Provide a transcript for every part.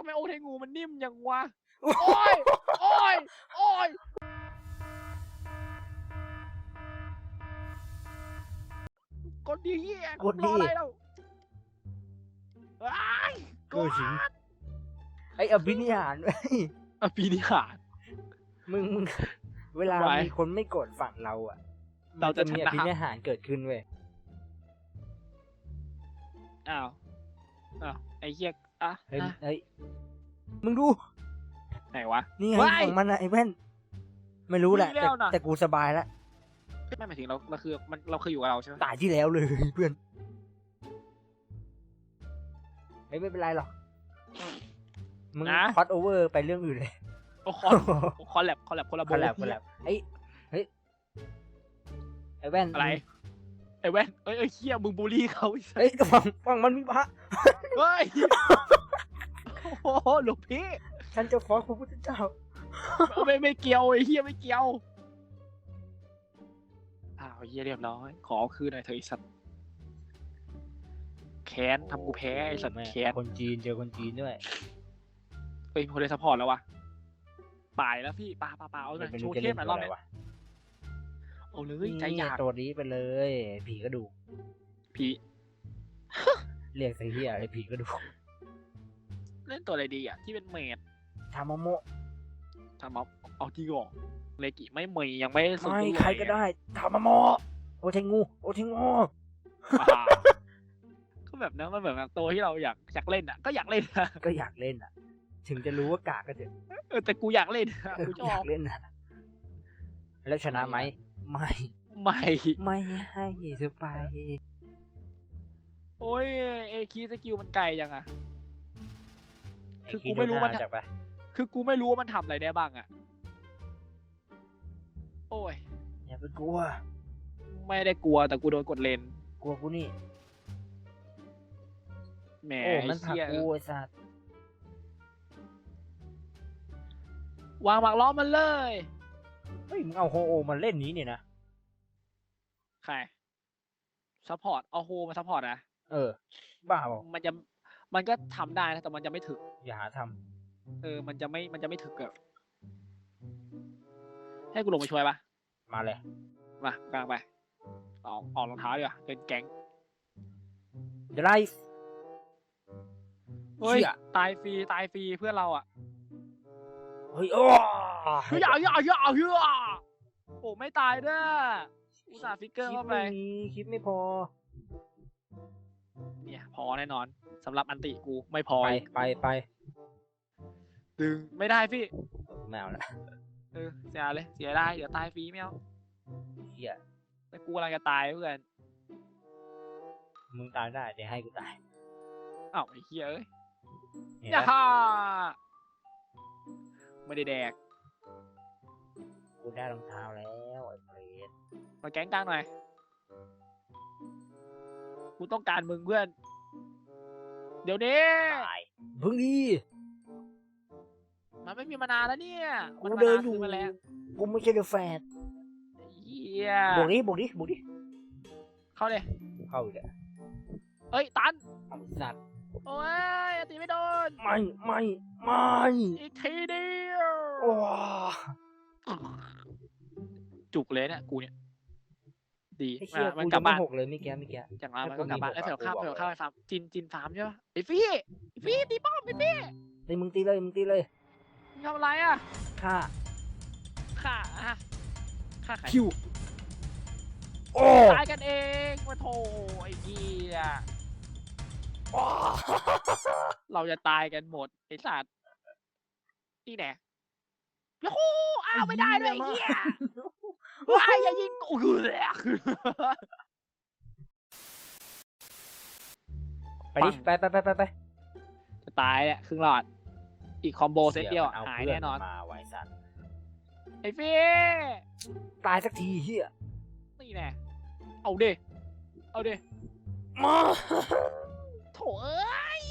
ำไมโอเทงูมันนิ่มยังวะ โอ้ย โอ้ย โอ้ย กดดีเหี้ยกดดิ รออะไรแล้วอ้ายเกิดสิงไอ้อภินิหารเว้ยอภินิหาร มึงมึงเวลาไว้มีคนไม่กดฝั่งเราอะเราจะมันมีชอนะ ภินิหารเกิดขึ้นเว้ยอ้าว อ้าว ไอ้เหี้ย อะเฮ้ยอะเฮ้ยมึงดู ไหนวะ นี่ไงว้ายฝั่งมันอะไอ้แว่น ไม่รู้แหละมีแล้แต่วนะแต่กูสบายแล้วไม่หมายถึงเราเราคือมันเราเคยอยู่กับเราใช่ไหมตายที่แล้วเลยเพื่อนไม่ไม่เป็นไรหรอก มึงคอสโอเวอร์ไปเรื่องอื่นเลย โอ้คอนคอนแลบคอนแลบคนละคอลแลบโบคอลแลบไอ้เฮ้ย ไอ้แว่นอะไร ไอ้แว่นเอ้ยเอ้ยเหี้ยมึงบูลลี่เขาไอ้สัสเฮ้ยกระฟังฟังมันมีพระ เฮ้ย โอ้โหหลวงพี่ฉันจะฟ้องพระพุทธเจ้า ไม่ไม่เกี่ยวไอ้เฮียไม่เกี่ยว อ้าวเฮียเรียบร้อย ขอเอาคืนหน่อยเถอะไอ้สัตว์ แค้นทำกูแพ้ไอ้สัตว์แค้นคนจีนเจอคนจีนด้วยเฮ้ยมีคนเลยซัพพอร์ตแล้ววะป่ายแล้วพี่ปาปาปาเอาหน่อยไม่โชรู้ว์จะเทเล่พนหน่อยตัรวอบอะไรนี้วะเอาเลยใจอยากตัวนี้ไปเลย ผีกระดูกพี่ เรียกไอ้เหี้ยไอ้ผีกระดูกเล่นตัวอะไรดีอะ ที่เป็นเมดทามาโมะทำเอาเอาที่ก่อนเลกิไม่มียังไม่สุดไม่เลยใครก็ได้ทามาโมะโอเทงูโอเทงูอ่าก็แบบนั้นมันเหมือนแบบตัวที่เราอยากอยากเล่นอะ ก็อยากเล่นอะก็อยากเล่นอะ ถึงจะรู้ว่ากากก็เถอะเออแต่กูอยากเล่นอะกูชออยาบกเล่นอะแล้วชนะไหมไม่ ไม่ ไม่ให้เธอไป โอ้ยเอคีสกิลมันไกลจังอะคืออ้กูไม่รู้มันโดหจากปะคือกูไม่รู้ว่ามันทำอะไรได้บ้างอะโอ้ย อย่าไปกลัว ไม่ได้กลัวแต่กูโดนกดเลน กลัวกูนี่แหมโอ้ไอ้มันผลักเหี้ยกูไอ้สัตว์วางหมากล้อมมันเลย เฮ้ยมึงเอาโฮโอมาเล่นนี้เนี่ยนะ ใครซัพพอร์ตเอาโฮมาซัพพอร์ตนะ เออ บ้าเปล่ามันจะมันก็ทำได้นะแต่มันจะไม่ถึก อย่าหาทเออ มันจะไม่มันจะไม่ถึกอะให้กูลงมาช่วยปะำมาเลย มากลางไปออกออกรองเท้าดีกว่าเป็นแก๊งเดี๋ยวไล่เฮ้ย เชี่ย ตายฟรีตายฟรีเพื่อนเราอะเฮ้ยโอ้เฮ้ยอย่าอย่าอย่าอย่าโอ้ไม่ตายเด้ออุตส่าห์ฟิกเกอร์คลิปเข้าไปไม่มีคลิปไม่พอเนี่ยพ อแน่นอนสำหรับอันติกูไม่พอไปอีกไปไปดึงไม่ได้พี่ไม่เอาละเออเสียเลยเสียได้เดี๋ยวตายฟรีไม่เอาเฮียแต่กูกำลังจะตายเพื่อนมึงตายได้เดี๋ยวให้กูตายอ้าวไอ้เหี้ยเอ้ยเห็นอย่าปะฮ่าไม่ได้แดกกูได้รองเท้าแล้วไอ้เปรตมาแก๊งกลางหน่อยกูต้องการมึงเพื่อน เดี๋ยวนี้ตายเพิ่งดีมันไม่มีมานานแล้วเนี่ยกูมันเดินมาอยู่คืมาแล้วกูไม่ใช่เดอะแฟดเหี้ยบวกดิบวกดิบวกดิเข้าเลยเข้าอีกแล้วเอ้ยตันเอาสัตว์โอ้ยตีไม่โดนไม่ไม่ไม่อีกทีเดียวโอ้จุกเลยเนี่ยกูเนี่ย ดีไอ้เชี่ยอะมันกูกลัจะบไม่บ้านหกเลยเมื่อกี้เมื่อกี้อย่างนั้นมันถ้าก็กลับบ้านกูไอ้มีเผื่อข้าวหกเผื่ออะข้าวไปฟาร์มจินจินฟาร์มใช่ปะไอ้ฟี่ไอ้ฟี่ตีป้อมไอ้ฟี่เฮ้ยมึงตีเลยมึงตีเลยมึงทำอะไรอะฆ่าฆ่าอะฆ่าใครคิวโอ้ตายกันเองมาโถไอ้เหี้ยเราจะตายกันหมดไอ้สัตว์นี่แน่ยาฮูอ้าวไม่ได้ด้วยไอ้เหี้ย ว้ายอย่ายิงกูเลยไปดิไปไปไปไปไปจะตายแหละครึ่งหลอด อีกคอมโบเซตเดียวอะอาหายพื่แน่นอน มาไว้สัตว์ไอ้ฟี่ตายสักทีเฮียนี่แน่เอาดิเอาดิมาโถเอ้ย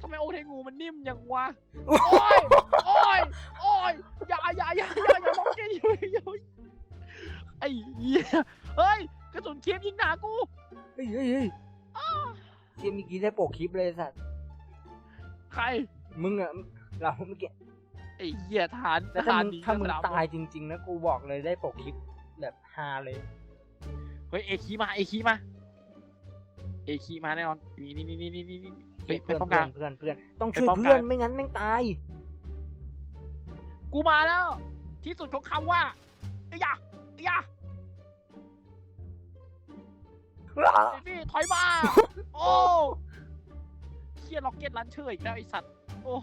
ทำไมโอเทงูมันนิ่มยังวะ โอ้ย โอ้ยโอ้ ยอย่าอย่าอย่าอย่าอย่าบอกแกอยู่อยู่ไอ้เหี้ยเฮ้ยกระสุนเทียมยิงหนากูเฮ้ยเฮ้ยเฮ้ยเฮียเมื่อกี้ได้ปกคลิปเลยสัตว์ใครมึงอะเราเมื่อกี้ไอ้เหี้ยทารแล้วทถ้าหารมึงดีถ้ามึงสนตายจริง ๆ นะกูบอกเลยได้ปกคลิปแบบฮาเลยเฮ้ยเอคีมาเอคีมาเอคีมาแน่นอนนี่นี่นี่นี่นี่นี่เฮ้ยไปเพื่อนป้อมกเพื่อนเพื่อนเพื่อนต้องช่วยป้อมกลางเพื่อนไม่งั้นแม่งตาย กูมาแล้ว ที่สุดของคำว่าไอ้ยะไอ้ยะพี่ถอยมา โอ้เคียล็อกเก็ตลันเชอร์อีกแล้วไอสัตว์โอ้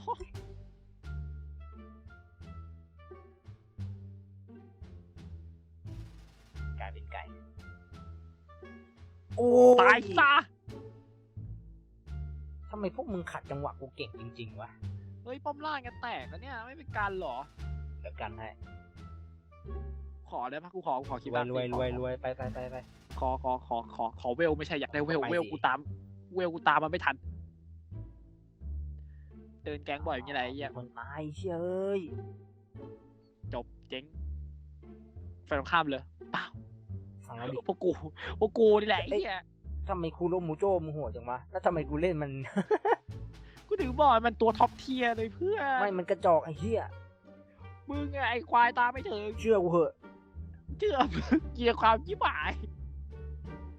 กลายเป็นไก่โอ้ตายซะทำไมพวกมึงขัดจังหวะกูเก่งจริง ๆ วะ เฮ้ยป้อมล่างกันแตกแล้วเนี่ย ไม่เป็นการหรอ เดี๋ยวกันให้ขอได้ปะกูขอกูขอคิดรวว่ายรวยรวยรวยไปไปไปไปขอขอขอขอขอเวลไม่ใช่อยากได้เวลไปเวลสิกูตาม เวลกูตามมันไม่ทัน เดินแก๊งบ่อยอย่างเงี้ยไรเหี้ย คนตายเชยเอ้ยจบเจ๊งแฟนตรงข้ามเลยเปล่าฟังแล้วดิพวกกูพวกกูนี่แหละไอ้เหี้ยทำไมคูโรมูโจ้มึงโหดจังวะแล้วทำไมกูเล่นมัน กูถึงบอกมันตัวท็อปเทียร์เลยเพื่อนไม่มันกระจอกไอ้เหี้ยมึงอะไอ้ควายตามไม่ถึงเชื่อกูเหอะ เชื่อเกลียร์ความยิ่หาย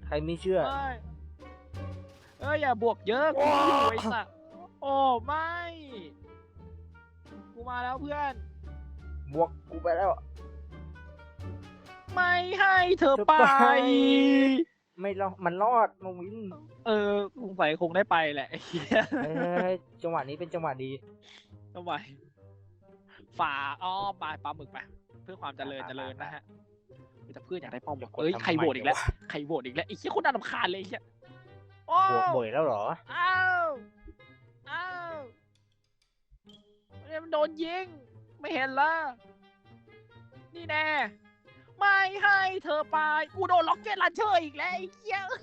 ใครไม่เชื่อ เอ้ยเอ้ยอย่าบวกเยอะกูไม่อยู่ไอ้สัสโอ้ไม่กูมาแล้วเพื่อน บวกกูไปแล้ว ไม่ให้เธอเธอไปไป ไม่รอดมันรอดมาวิน เออคงใส่คงได้ไปแหละไอ้เหี้ยเอ้ยจังหวะนี้เป็นจังหวะดี ทำไมฝ่าอ้อมมาปลาหมึกไปเพื่อความเจริญไปไปเจริญไปนะฮะแต่เพื่อนอยากได้ป้อมเดี๋ยวกดเอ้ยทำไมใครโหวตอีกแล้ววะใครโหวตอีกแล้วไอ้เหี้ยคนน่ารำคาญเลยไอ้เหี้ยโอ้บวกบ่อยแล้วเหรอ อ้าวอ้าวเนี่ยมันโดนยิง ไม่เห็นละนี่แน่ไม่ให้เธอไปกูโดนล็อกเก็ตลันเชอร์อีกแล้วไอ้เหี้ยโอ้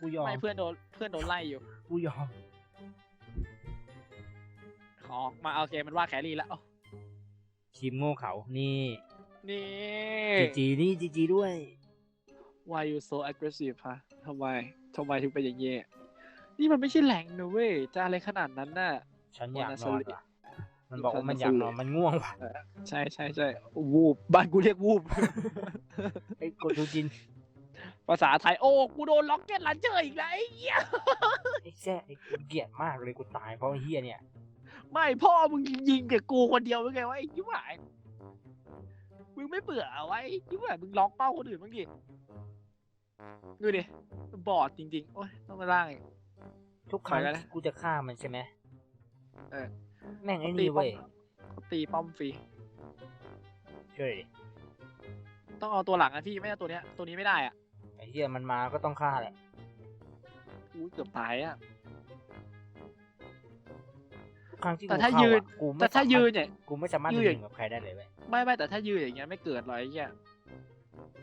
กูยอมไม่เพื่อนโดนเพื่อนโดนไล่อยู่ กูยอมขอมาโอเคมันว่าแครี่แล้วทีมโง่เขานี่นี่จีจีนี่จีจีด้วย Why you so aggressive ฮะทำไมทำไมถึงเป็นอย่างเงี้ยนี่มันไม่ใช่แหล่งนะเว้ยจะอะไรขนาดนั้นน่ะ ฉันอยากวันนสอนลิว่ะ มันบอกว่ามันอยากนอนมันง่วงว่ะใช่ใช่ใช่วูบบ้านกูเรียกวูบไอ้กดดูจิน ภาษาไทยโอ้กูโดนล็อกเก็ตลันเจอร์อีกแล้วไอ้เหี้ยไอ้แซ่ไอ้กูเกลียดมากเลยกูตายเพราะไอ้เฮียเนี่ย ไม่พ่อมึงยิงแต่กูคนเดียวหรือไงวะไอ้ยิ้มหายมึงไม่เบื่อวะไอ้ยิ้มหายมึงล็อกเป้าคนอื่นบ้างดิดูดิบอดจริงๆโอ้ยต้องมาล่างอีกทุกครั้งไปแล้วนะที่กูจะฆ่ามันใช่ไหมเออ แม่งไอ้ตีนี่ป้อเว้มยเขาตีป้อมฟรีช่วยดิต้องเอาตัวหลังนะพี่ไม่เอาตัวเนี้ยตัวนี้ไม่ได้อะไอ้เฮียมันมาก็ต้องฆ่าแหละอู้เกือบตายอะทุกครั้งที่แต่กูถ้าเข้ายืนอะกูไม่แต่ถ้าสมรถยืนเนี่ยกูไม่สามารถยืจะนยิงกับใครได้เลยเว้ยไม่ไม่แต่ถ้ายืนอย่างเงี้ยไม่เกิดหรอกไอ้เหี้ย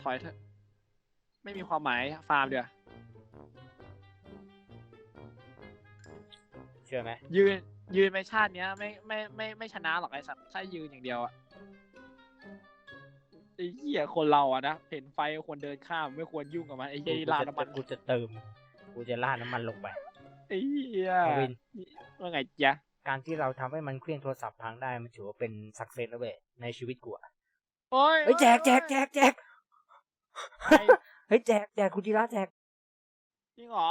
ถอยเถอะไม่มีความหมายฟาร์มเดียวาเชื่อไหมยืน ยืนไปชาติเนี้ย ไม่ไม่ไม่ไม่ชนะหรอกไอ้สัตว์ถ้ายืนอย่างเดียวอะไอ้เหี้ยคนเราอะนะเห็นไฟควรเดินข้ามไม่ควรยุ่งกับมันไอ้เหี้ยนี่ลาดน้ำมันกูจะเติม กูจะราดน้ำมันลงไปไอ้เหี้ยมาวินว่าไงจ๊ะการที่เราทำให้มันเคลื่อนโทรศัพท์พังได้มันถือว่าเป็นสักเซสแล้วเว้ยในชีวิตกูอะโอ้ยเฮ้ยแจกแจกแจกแจกไอ้เฮ้ยแจกแจกคุณธีระแจกจริงเหรอ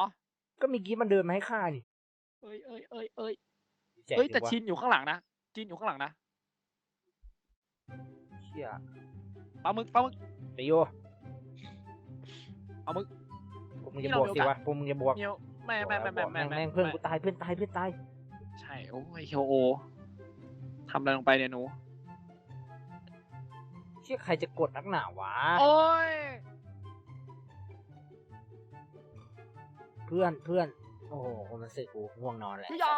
ก็เมีกี้มันเดินมาให้ฆ่านี่เอ้ยเอ้ยเอ้ยเอ้ย แจกเอ้ยแต่ดีวะชินอยู่ข้างหลังนะชินอยู่ข้างหลังนะเชี่ยปลาหมึกปลาหมึกเดี๋ยวโยเอามึงพวกมึงนี่จะบเราวกมีสิโอกาสวะพวกมึงจะบวกเมียวแม่แม่แม่บแม่วกแม่แม่งแม่แม่งเพื่อนกูตายเพื่อนตายเพื่อนตายใช่โอ้ยเคโอทำอะไรลงไปเนี่ยหนูเชี่ยใครจะกดนักหนาวะโอ้ยเพื่อนเพื่อนโอ้โหคนมันสึกกูง่วงนอนแหละยา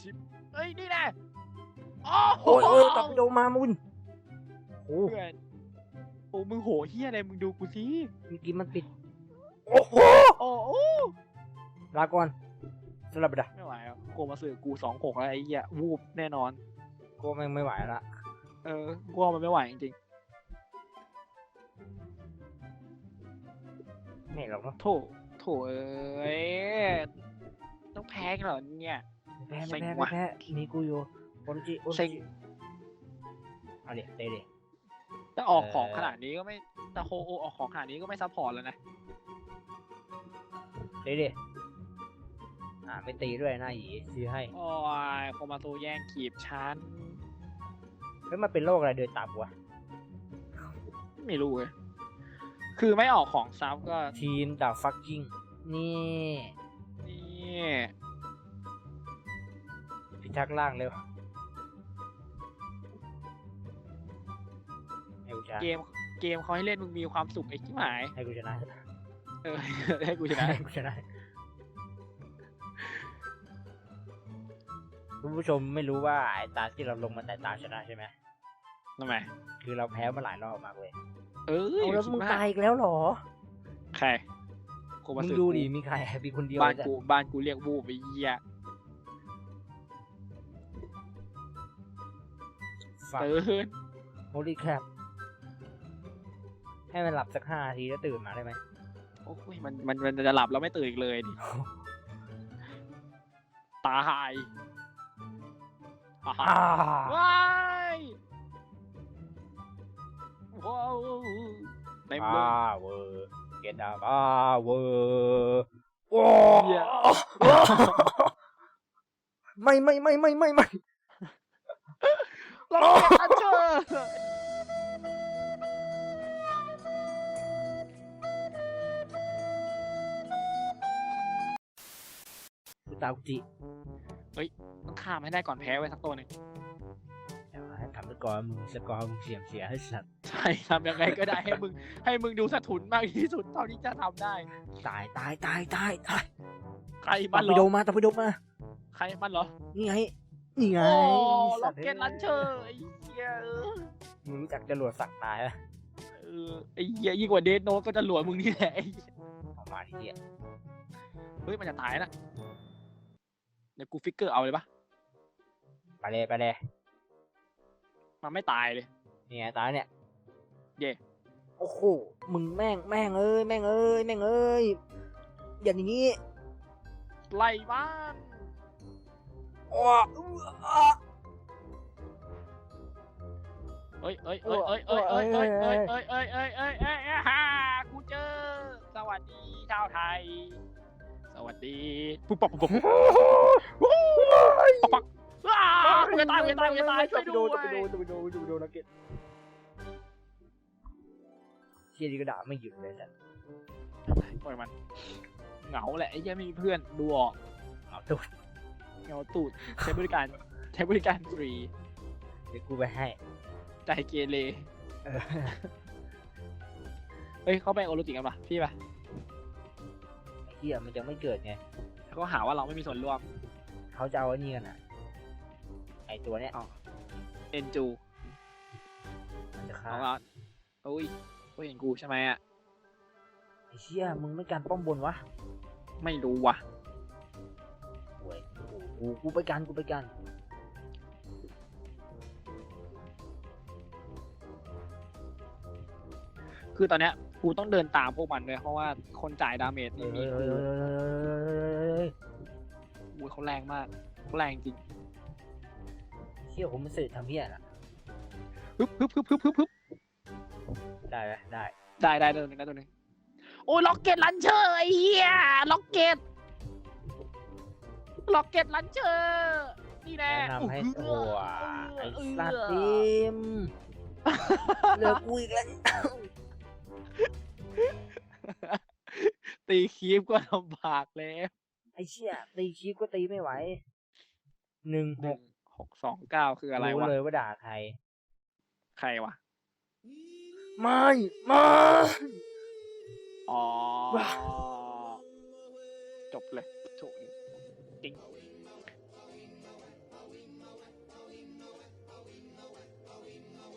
สิบเอ้ย นี่แน่โอ้โอ้ยโอ้ยตอบโดมามุนโอ้เพื่อนโอ้มึงโหเฮียอะไร มึงดูกูสิเมื่อกี้มันปิด โอ้โหโอ้โอ้ลาก่อนสลับไปดะไม่ไหวอะโกมาสื่อกูสองหกแล้วไอ้เหี้ยวูบแน่นอน กูแม่งไม่ไหวละ เออกูว่ามันไม่ไหวจริง ไม่หรอกเนาะโถโถเอ้ยต้องแพ้กันเหรอเนี่ย แพ้เซ็ไม่งแพ้ไม่ว่ะแพ้มีกูอยู่โอโรจิโอโรเซ็ง จิเอาเด็เตะเด็แต่ออกของเออขนาดนี้ก็ไม่แต่โฮโอออกของขนาดนี้ก็ไม่ซัพพอร์ตแล้วนะเด็เด็อ่าไม่ตีด้วยหน้าหยีซื้อให้โอ้ยโคมาโตแย่งขีบชั้นเฮ้ยมันเป็นโรคอะไรเดินตามกูวะไม่รู้เลย คือไม่ออกของซ้ำก็ ทีมดาวฟักกิ้งนี่นี่พิทักษ์ล่างเร็วให้กูชนะเกมเกมเขาให้เล่นมึงมีความสุขไอ้ที่หมาย ให้กูชนะเออให้กูชนะให้กูชนะคุณผู้ชมไม่รู้ว่าไอ้ตาที่เราลงมาแต่ตาชนะใช่ไหมทำไม คือเราแพ้มาหลายรอบมากเลย เออเอาแล้วคิมึดงมากตายอีกแล้วเหรอ ใครโคมามึงสึดูดิมีใครมีคนเดียวบ้านจ้ะกูบ้านกูเรียกบูบไปเยี่ยฝากตื่นโฮลี่แคปให้มันหลับสักห้านาทีแล้วตื่นมาได้ไหมโอ้ยมันมันมันจะหลับแล้วไม่ตื่นอีกเลยดิตายอ่าฮะอ่าว้าย ว้าวเต็มเลยอ่าเวอร์เกตดาบ้าเวอร์โอ้เหี้ย ไม่ไม่ไม่ไม่ไม่ไม่เราเก็บอันเชอร์กูตากุจิต้องข้ามให้ได้ก่อนแพ้ไว้สักตัวหนึ่ง กอร์มึงสกอร์มึงเสียมเสียให้สัตว์ใช่ทำยังไงก็ได้ให้มึง ให้มึงดูสะทุนมากที่สุดเท่าที่จะทำได้ ตายตายตายตายตายใครตามันมเหไปรโดอมาตามไปโดมา ใครมันเหรอนี่ไง นี่ไงโอ้สัล็อตกว์เก็ตลันเชอร์ไอ้เหี้ยเออมึงรู้จักจรวดสักตายไหมเออไอ้เหี้ยยิ่งกว่าเดนโนก็จะหลวนมึงนี่แหละไอ้เหี้ยออกมาทีเดียวเฮ้ยมันจะตายนะเดี๋ยวกูฟิกเกอร์เอาเลยปะไปเลยไปเลย มันไม่ตายเลยนี่ไงตายเนี่ยเย่ โอ้โหมึงแม่งแม่งเอ้ยแม่งเอ้ยแม่งเอ้ยอย่างนี้ไล่บ้านโอ้อื้ออะเอ้ยเอ้ยเอ้ยเอ้ยเอ้ยเอ้ยเอ้ยเอ้ยเอ้ยเอ้ยเอ้ยเอ้ยเอ้ยเอ้ยฮ่ากูเจอ สวัสดีชาวไทย สวัสดีปุ๊บปั๊บปุ๊บปั๊บปุ๊บปั๊บปั๊บอ้าวกู จะตายกูจะตายกูจะตายช่วยด้วยจะไปโดนจะไปโดนจะไปโดนนักเก็ตเชียร์ดีก็ด่าไม่หยุดเลยสัตว์ปล่อยมัน เหงาแหละไอ้เหี้ยไม่มีเพื่อนดูออกเอาตุ๊ดเหงาตูดใช้บริการใช้บริการฟรีเดี๋ยวกูไปให้ใจเกเรเออเฮ้ยเขาไปโอโรติกันปะพี่ปะไอ้เฮียมันจะไม่เกิดไงแล้วก็หาว่าเราไม่มีส่วนร่วม เขาจะเอาไอ้นี่กันอะไอตัวเนี้ยเอ็นจูมันจะฆ่าเอาละโอ้ยโอ้ยเห็นกูใช่ไหมอะ ไอ้เชี่ยมึงไม่การป้อมบนวะไม่รู้ว่ะโว้ยกูกูไปกันกูไปกันคือตอนเนี้ยกูต้องเดินตามพวกมันเลยเพราะว่าคนจ่ายดาเมจเฮ้นี่ยมีเฮ้ยกูเฮ้ยเฮ้ยเฮ้ยเฮ้ยอุ้ยเขาแรงมากเขาแรงจริง เชี่ยผมมันสื่อทำเพี้ยน่ะฮึบฮึบฮึบฮึบฮึบฮึบได้ไหมได้ได้ได้ตัวหนึงได้ตัวหนึงโอ้ยล็อกเก็ตลันเชอร์ไอ้เหี้ยล็อกเก็ตล็อกเก็ตลันเชอร์นี่แน่แนะนำให้อื้โอ้อโหเอไอ้อเออสัตว์ทีมเหลือกูอีกแล้วตีคีบก็ลำบากแล้ว ไอ้เชี่ยตีคีบก็ตีไม่ไหวหนึ่งหหนึ่กงห กสองเก้าคืออะไรวะ รู้เลยว่าด่าใคร ใครวะ ไม่ไม่อ๋อ จบเลย